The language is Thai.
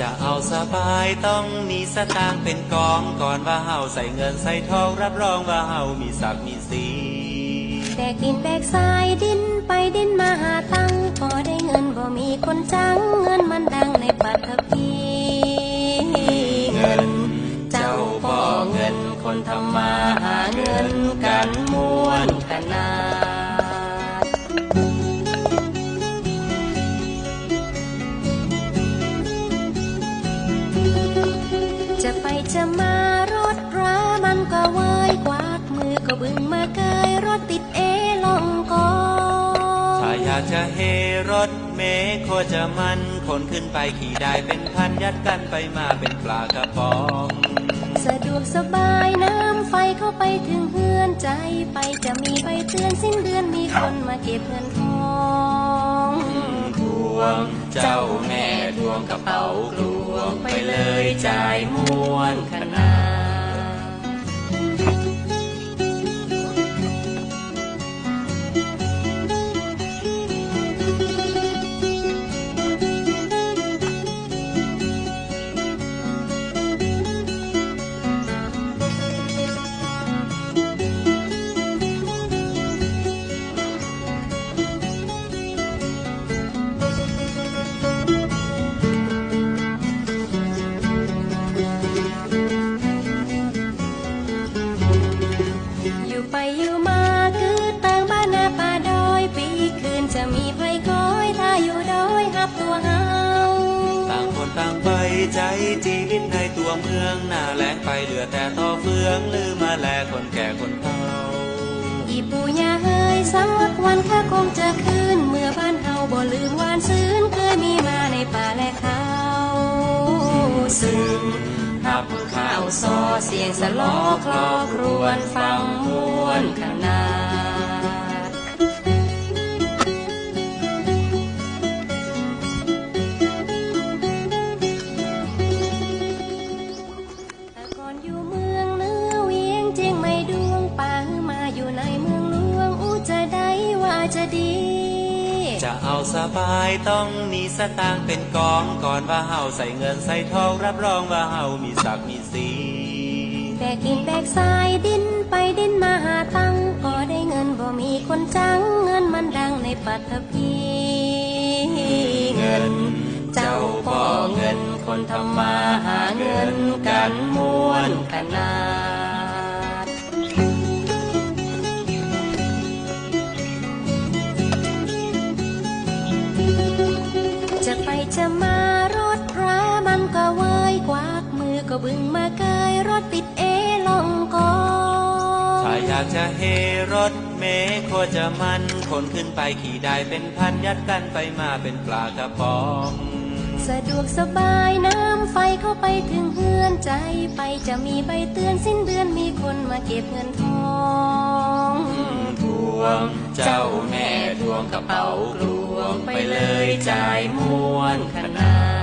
จะเอาสบายต้องมีสตางค์เป็นกองก่อนว่าเฮาใส่เงินใส่ทองรับรองว่าเฮามีศักดิ์มีศรีแบกดินแบกทรายดินไปดินมาหาตังพอได้เงินบ่มีคนจังเงินมันดังในปัตภีเงิน เจ้าพ่อเงินคนทำมาหาเงินกันม้วนขนา บึงมาเกยรถติดเอลองกอถ้าอยากจะเฮรถเมล์โคจะมันคนขึ้นไปขี่ได้เป็นพันยัดกันไปมาเป็นปลากระป๋องสะดวกสบายน้ำไฟเข้าไปถึงเฮือนใจไปจะมีใบเตือนสิ้นเดือนมีคนมาเก็บเงินทองทวง เจ้าแม่ทวงกระเป๋ากลวงไปเลยจ่ายมวนขนาด มีไฟคอยถ้าอยู่ดอยหับตัวเฮาต่างคนต่างไปใจชีวิตในตัวเมืองหน้าแรงไปเหลือแต่ต่อเฟืองลืมมาแลคนแก่คนเฒ่าอีปู่ย่าเฮยสักวันข้าคงจะคืนเมื่อบ้านเฮาบ่ลืมวานซื้นเคยมีมาในป่าและเขาซึ่งหับข้าวซอเสียงสะล้อคลอครวนฟังมวนขนาด เอาสบายต้องมีสตางค์เป็นกองก่อนว่าเฮาใส่เงินใส่ทองรับรองว่าเฮามีศักดิ์มีศรีแบกดินแบกทรายดินไปดินมาหาตังค์พอได้เงินบ่มีคนจังเงินมันดังในปัตภีเงิน เจ้าพ่อเงินคนทำมาหาเงินกันม้วนขนา จะไปจะมารถรามันก็เว้ยกวากมือก็บึงมาเกยรถติดเอลองกอถ้าอยากจะเฮรถเมล์โคจะมันคนขึ้นไปขี่ได้เป็นพันยัดกันไปมาเป็นปลากระป๋องสะดวกสบายน้ำไฟเข้าไปถึงเฮือนใจไปจะมีใบเตือนสิ้นเดือนมีคนมาเก็บเงินทองทวงเจ้าแม่ท วงกระเป๋ากลวงไปเลยจ่ายมวนขนาด